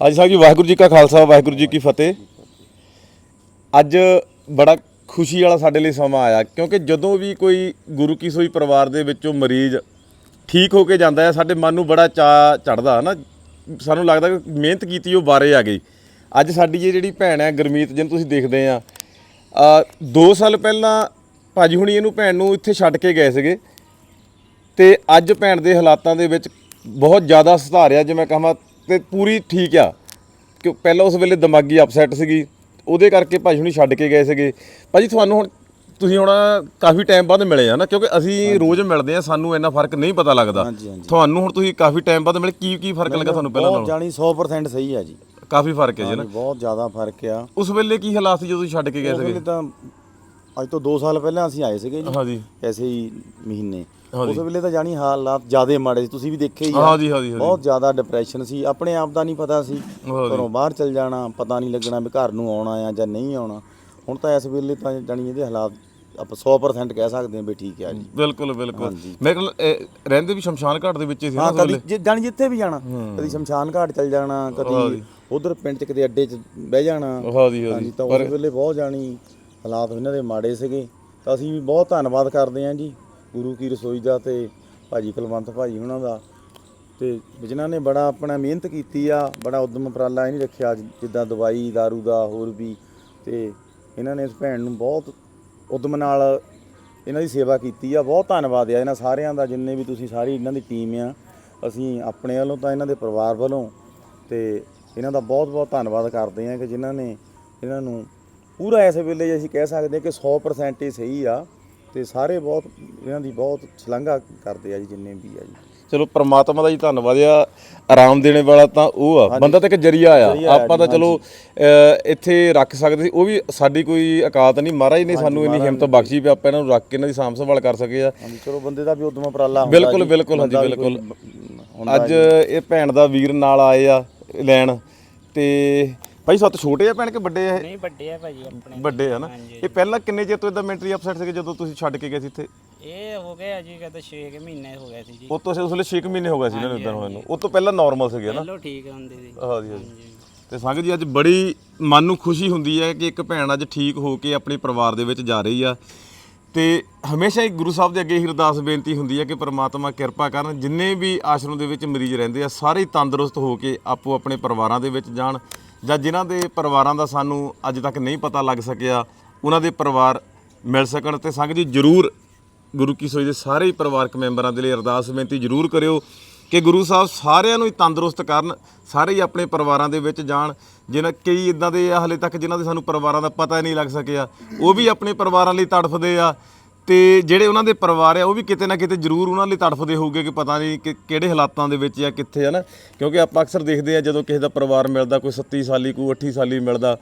ਅੱਜ ਸਾਹਿਬ ਜੀ ਵਾਹਿਗੁਰੂ ਜੀ ਕਾ ਖਾਲਸਾ, ਵਾਹਿਗੁਰੂ ਜੀ ਕੀ ਫਤਿਹ। ਅੱਜ ਬੜਾ ਖੁਸ਼ੀ ਵਾਲਾ ਸਾਡੇ ਲਈ ਸਮਾਂ ਆਇਆ, ਕਿਉਂਕਿ ਜਦੋਂ ਵੀ ਕੋਈ ਗੁਰੂ ਕੀ ਸੋਈ ਪਰਿਵਾਰ ਦੇ ਵਿੱਚੋਂ ਮਰੀਜ਼ ਠੀਕ ਹੋ ਕੇ ਜਾਂਦਾ ਹੈ, ਸਾਡੇ ਮਨ ਨੂੰ ਬੜਾ ਚਾ ਚੜਦਾ ਨਾ ਸਾਨੂੰ ਲੱਗਦਾ ਕਿ ਮਿਹਨਤ ਕੀਤੀ, ਉਹ ਬਾਰੇ ਆ ਗਈ। ਅੱਜ ਸਾਡੀ ਇਹ ਜਿਹੜੀ ਭੈਣ ਹੈ, ਗੁਰਮੀਤ, ਜਿਹਨੂੰ ਤੁਸੀਂ ਦੇਖਦੇ ਆ 2 ਸਾਲ ਪਹਿਲਾਂ ਭਾਜੀ ਹੁਣੀ ਇਹਨੂੰ ਭੈਣ ਨੂੰ ਇੱਥੇ ਛੱਡ ਕੇ ਗਏ ਸੀਗੇ। ਤੇ ਅੱਜ ਭੈਣ ਦੇ ਹਾਲਾਤਾਂ ਦੇ ਵਿੱਚ ਬਹੁਤ ਜ਼ਿਆਦਾ ਸੁਧਾਰਿਆ ਜੇ ਮੈਂ ਕਹਾਂ ਤੇ ਪੂਰੀ ਠੀਕ ਆ। ਕਿ ਪਹਿਲਾਂ ਉਸ ਵੇਲੇ ਦਿਮਾਗੀ ਅਪਸੈਟ ਸੀਗੀ। ਉਹਦੇ ਕਰਕੇ ਭਾਜੀ ਹੁਣੀ ਛੱਡ ਕੇ ਗਏ ਸੀਗੇ। ਭਾਜੀ ਤੁਹਾਨੂੰ ਹੁਣ ਤੁਸੀਂ ਹੁਣ ਕਾਫੀ ਟਾਈਮ ਬਾਅਦ ਮਿਲੇ ਆ ਨਾ ਕਿਉਂਕਿ ਅਸੀਂ ਰੋਜ਼ ਮਿਲਦੇ ਆ ਸਾਨੂੰ ਇੰਨਾ ਫ਼ਰਕ ਨਹੀਂ ਪਤਾ ਲੱਗਦਾ। ਤੁਹਾਨੂੰ ਹੁਣ ਤੁਸੀਂ ਕਾਫੀ ਟਾਈਮ ਬਾਅਦ ਮਿਲੇ ਕੀ ਕੀ ਫ਼ਰਕ ਲੱਗਾ ਤੁਹਾਨੂੰ ਪਹਿਲਾਂ ਨਾਲੋਂ? ਜਾਣੀ 100% ਸਹੀ ਆ ਜੀ। ਕਾਫੀ ਫ਼ਰਕ ਹੈ ਜੀ ਨਾ? ਬਹੁਤ ਜ਼ਿਆਦਾ ਫ਼ਰਕ ਆ। ਉਸ ਵੇਲੇ ਕੀ ਹਾਲਾਤ ਸੀ ਜਦੋਂ ਤੁਸੀਂ ਛੱਡ ਕੇ ਗਏ ਸੀਗੇ? ਤਾਂ ਅੱਜ ਤੋਂ 2 ਸਾਲ ਪਹਿਲਾਂ ਅਸੀਂ ਆਏ ਸੀਗੇ ਜੀ ਹਾਂਜੀ। ਐਸੇ ਹੀ ਮਹੀਨੇ। ਉਸ ਵੇਲੇ ਤਾਂ ਜਾਣੀ ਹਾਲਾਤ ਜ਼ਿਆਦੇ ਮਾੜੇ ਸੀ। ਤੁਸੀਂ ਵੀ ਦੇਖੇ ਹੀ ਆ। ਹਾਂਜੀ ਹਾਂਜੀ ਬਹੁਤ ਜ਼ਿਆਦਾ ਡਿਪਰੈਸ਼ਨ ਸੀ। ਆਪਣੇ ਆਪ ਦਾ ਨਹੀਂ ਪਤਾ ਸੀ। ਘਰੋਂ ਬਾਹਰ ਚਲ ਜਾਣਾ ਪਤਾ ਨਹੀਂ ਲੱਗਣਾ ਵੀ ਘਰ ਨੂੰ ਆਉਣਾ ਆ ਜਾਂ ਨਹੀਂ ਆਉਣਾ। ਹੁਣ ਤਾਂ ਇਸ ਵੇਲੇ ਤਾਂ ਜਾਣੀ ਇਹਦੇ ਹਾਲਾਤ ਆਪਾਂ 100% ਕਹਿ ਸਕਦੇ ਹਾਂ ਵੀ ਠੀਕ ਆ ਜੀ। ਬਿਲਕੁਲ ਬਿਲਕੁਲ। ਮੇਰੇ ਕੋਲ ਰਹਿੰਦੇ ਵੀ ਸ਼ਮਸ਼ਾਨ ਘਾਟ ਦੇ ਵਿੱਚ ਹੀ ਸੀ ਨਾ ਹਾਂ ਕਦੀ ਜਾਣੀ ਜਿੱਥੇ ਵੀ ਜਾਣਾ ਕਦੀ ਸ਼ਮਸ਼ਾਨ ਘਾਟ ਚਲ ਜਾਣਾ ਕਦੀ ਉਧਰ ਪਿੰਡ ਚ ਕਿਤੇ ਅੱਡੇ ਚ ਬਹਿ ਜਾਣਾ। ਹਾਂਜੀ ਹਾਂਜੀ। ਤਾਂ ਉਸ ਵੇਲੇ ਬਹੁਤ ਜਾਣੀ ਹਾਲਾਤ ਇਹਨਾਂ ਦੇ ਮਾੜੇ ਸੀਗੇ। ਤਾਂ ਅਸੀਂ ਵੀ ਬਹੁਤ ਧੰਨਵਾਦ ਕਰਦੇ ਹਾਂ ਜੀ। ਗੁਰੂ ਕੀ ਰਸੋਈ ਦਾ ਤੇ ਭਾਜੀ ਕੁਲਵੰਤ ਭਾਜੀ ਉਹਨਾਂ ਦਾ। ਤੇ ਜਿਨ੍ਹਾਂ ਨੇ ਬੜਾ ਆਪਣਾ ਮਿਹਨਤ ਕੀਤੀ ਆ, ਬੜਾ ਉਦਮ ਉਪਰਾਲਾ ਇਹ ਨਹੀਂ ਰੱਖਿਆ ਜਿੱਦਾਂ ਦਵਾਈ दारू ਦਾ ਹੋਰ ਵੀ। ਤੇ ਇਹਨਾਂ ਨੇ ਇਸ ਭੈਣ ਨੂੰ ਬਹੁਤ ਉਦਮ ਨਾਲ ਇਹਨਾਂ ਦੀ ਸੇਵਾ ਕੀਤੀ ਆ। ਬਹੁਤ ਧੰਨਵਾਦ ਆ ਇਹਨਾਂ ਸਾਰਿਆਂ ਦਾ, ਜਿੰਨੇ ਵੀ ਤੁਸੀਂ ਸਾਰੀ ਇਹਨਾਂ ਦੀ ਟੀਮ ਆ। ਅਸੀਂ ਆਪਣੇ ਵੱਲੋਂ ਤਾਂ ਇਹਨਾਂ ਦੇ ਪਰਿਵਾਰ ਵੱਲੋਂ ਤੇ ਇਹਨਾਂ ਦਾ ਬਹੁਤ ਬਹੁਤ ਧੰਨਵਾਦ ਕਰਦੇ ਆ ਕਿ ਜਿਨ੍ਹਾਂ ਨੇ ਇਹਨਾਂ ਨੂੰ ਪੂਰਾ ਇਸ ਵੇਲੇ ਅਸੀਂ ਕਹਿ ਸਕਦੇ ਹਾਂ ਕਿ 100% ਹੀ ਸਹੀ ਆ। ਤੇ ਸਾਰੇ ਬਹੁਤ ਇਹਨਾਂ ਦੀ ਬਹੁਤ ਸ਼ਲਾਘਾ ਕਰਦੇ ਆ ਜੀ ਜਿੰਨੇ ਵੀ ਆ ਜੀ। ਚਲੋ ਪ੍ਰਮਾਤਮਾ ਦਾ ਜੀ ਧੰਨਵਾਦ ਆ। ਆਰਾਮ ਦੇਣੇ ਵਾਲਾ ਤਾਂ ਉਹ ਆ। ਬੰਦਾ ਤਾਂ ਇੱਕ ਜਰੀਆ ਆ। ਆਪਾਂ ਤਾਂ ਚਲੋ ਇੱਥੇ ਰੱਖ ਸਕਦੇ ਸੀ। ਉਹ ਵੀ ਸਾਡੀ ਕੋਈ ਔਕਾਤ ਨਹੀਂ। ਮਹਾਰਾਜ ਨੇ ਸਾਨੂੰ ਇੰਨੀ ਹਿੰਮਤ ਬਖਸ਼ੀ ਵੀ ਆਪਾਂ ਇਹਨਾਂ ਨੂੰ ਰੱਖ ਕੇ ਇਹਨਾਂ ਦੀ ਸਾਂਭ ਸੰਭਾਲ ਕਰ ਸਕੇ ਆ। ਚਲੋ ਬੰਦੇ ਦਾ ਵੀ ਉਦਮ ਉਪਰਾਲਾ ਹੁੰਦਾ ਬਿਲਕੁਲ ਬਿਲਕੁਲ ਹਾਂਜੀ ਬਿਲਕੁਲ। ਅੱਜ ਇਹ ਭੈਣ ਦਾ ਵੀਰ ਨਾਲ ਆਏ ਆ ਲੈਣ। ਤੇ ਭਾਈ ਸੱਤ ਛੋਟੇ ਆ ਭੈਣ ਕਿ ਵੱਡੇ ਆ ਇਹ? ਨਹੀਂ ਵੱਡੇ ਆ ਭਾਜੀ ਆਪਣੇ ਵੱਡੇ ਆ ਨਾ। ਇਹ ਪਹਿਲਾਂ ਕਿੰਨੇ ਚਿਰ ਤੋਂ ਇਦਾਂ ਮੈਂਟਰੀ ਅਪਸੈਟ ਸੀਗੇ ਜਦੋਂ ਤੁਸੀਂ ਛੱਡ ਕੇ ਗਏ ਸੀ ਇੱਥੇ? ਇਹ ਹੋ ਗਏ ਆ ਜੀ ਕਦੇ 6 ਮਹੀਨੇ ਹੋ ਗਏ ਸੀ ਜੀ। ਉਹ ਤੋਂ ਉਸ ਵੇਲੇ 6 ਮਹੀਨੇ ਹੋ ਗਏ ਸੀ ਇਹਨਾਂ ਨੂੰ ਇਦਾਂ ਹੋਏ ਨੂੰ ਉਹ ਤੋਂ ਪਹਿਲਾਂ ਨਾਰਮਲ ਸੀਗੇ ਨਾ। ਪਹਿਲਾਂ ਠੀਕ ਹੁੰਦੇ ਸੀ। ਹਾਂਜੀ ਹਾਂਜੀ। ਤੇ ਸੰਗ ਜੀ ਅੱਜ ਬੜੀ ਮਨ ਨੂੰ ਖੁਸ਼ੀ ਹੁੰਦੀ ਹੈ ਕਿ ਇੱਕ ਭੈਣ ਅੱਜ ਠੀਕ ਹੋ ਕੇ ਆਪਣੇ ਪਰਿਵਾਰ ਦੇ ਵਿੱਚ ਜਾ ਰਹੀ ਆ। ਤੇ ਹਮੇਸ਼ਾ ਹੀ ਗੁਰੂ ਸਾਹਿਬ ਦੇ ਅੱਗੇ ਹੀ ਅਰਦਾਸ ਬੇਨਤੀ ਹੁੰਦੀ ਹੈ ਕਿ ਪ੍ਰਮਾਤਮਾ ਕਿਰਪਾ ਕਰਨ ਜਿੰਨੇ ਵੀ ਆਸ਼ਰਮ ਦੇ ਵਿੱਚ ਮਰੀਜ਼ ਰਹਿੰਦੇ ਆ ਸਾਰੇ ਹੀ ਤੰਦਰੁਸਤ ਹੋ ਕੇ ਆਪੋ ਆਪਣੇ ਪਰਿਵਾਰਾਂ ਦੇ ਵਿੱਚ ਜਾਣ। ਜਾਂ ਜਿਨ੍ਹਾਂ ਦੇ ਪਰਿਵਾਰਾਂ ਦਾ ਸਾਨੂੰ ਅੱਜ ਤੱਕ ਨਹੀਂ ਪਤਾ ਲੱਗ ਸਕਿਆ, ਉਹਨਾਂ ਦੇ ਪਰਿਵਾਰ ਮਿਲ ਸਕਣ ਤੇ ਸੰਗ ਜੀ ਜਰੂਰ ਗੁਰੂ ਕੀ ਸੋਈ ਦੇ ਸਾਰੇ ਹੀ ਪਰਿਵਾਰਕ ਮੈਂਬਰਾਂ ਦੇ ਲਈ ਅਰਦਾਸ ਬੇਨਤੀ ਜ਼ਰੂਰ ਕਰਿਓ ਕਿ ਗੁਰੂ ਸਾਹਿਬ ਸਾਰਿਆਂ ਨੂੰ ਹੀ ਤੰਦਰੁਸਤ ਕਰਨ, ਸਾਰੇ ਹੀ ਆਪਣੇ ਪਰਿਵਾਰਾਂ ਦੇ ਵਿੱਚ ਜਾਣ, ਜਿਨ੍ਹਾਂ ਕਈ ਇਦਾਂ ਦੇ ਆ, ਹਲੇ ਤੱਕ ਜਿਨ੍ਹਾਂ ਦੇ ਸਾਨੂੰ ਪਰਿਵਾਰਾਂ ਦਾ ਪਤਾ ਹੀ ਨਹੀਂ ਲੱਗ ਸਕਿਆ, ਉਹ ਵੀ ਆਪਣੇ ਪਰਿਵਾਰਾਂ ਲਈ ਤੜਫਦੇ ਆ ਤੇ ਜਿਹੜੇ ਉਹਨਾਂ ਦੇ ਪਰਿਵਾਰ ਆ ਉਹ ਵੀ ਕਿਤੇ ਨਾ ਕਿਤੇ ਜ਼ਰੂਰ ਉਹਨਾਂ ਲਈ ਤੜਫਦੇ ਹੋਊਗੇ ਕਿ ਪਤਾ ਨਹੀਂ ਕਿ ਕਿਹੜੇ ਹਾਲਾਤਾਂ ਦੇ ਵਿੱਚ ਆ ਕਿੱਥੇ ਆ ਨਾ। ਕਿਉਂਕਿ ਆਪਾਂ ਅਕਸਰ ਦੇਖਦੇ ਆ ਜਦੋਂ ਕਿਸੇ ਦਾ ਪਰਿਵਾਰ ਮਿਲਦਾ ਕੋਈ 37 ਸਾਲੀ ਕੋਈ 28 ਸਾਲੀ ਮਿਲਦਾ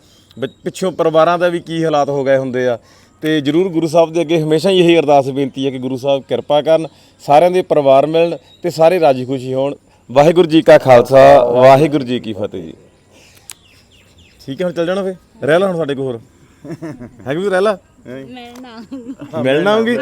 ਪਿੱਛੋਂ ਪਰਿਵਾਰਾਂ ਦਾ ਵੀ ਕੀ ਹਾਲਾਤ ਹੋ ਗਏ ਹੁੰਦੇ ਆ। ਤੇ ਜਰੂਰ ਗੁਰੂ ਸਾਹਿਬ ਦੇ ਅੱਗੇ ਹਮੇਸ਼ਾ ਹੀ ਇਹੀ ਅਰਦਾਸ ਬੇਨਤੀ ਹੈ ਕਿ ਗੁਰੂ ਸਾਹਿਬ ਕਿਰਪਾ ਕਰਨ ਸਾਰਿਆਂ ਦੇ ਪਰਿਵਾਰ ਮਿਲਣ ਤੇ ਸਾਰੇ ਰਾਜੀ ਖੁਸ਼ੀ ਹੋਣ। ਵਾਹਿਗੁਰੂ ਜੀ ਕਾ ਖਾਲਸਾ ਵਾਹਿਗੁਰੂ ਜੀ ਕੀ ਫਤਿਹ ਜੀ। ਠੀਕ ਹੈ ਹੁਣ ਚੱਲ ਜਾਣਾ ਫੇ ਰਹਿ ਲਾ ਹੁਣ ਸਾਡੇ ਕੋਲ ਹੋਰ। ਹੈ ਕਿ ਰਹਿ ਲਾ? ਮੈਂ ਨਾ ਮਿਲਣਾ ਆਉਂਗੀ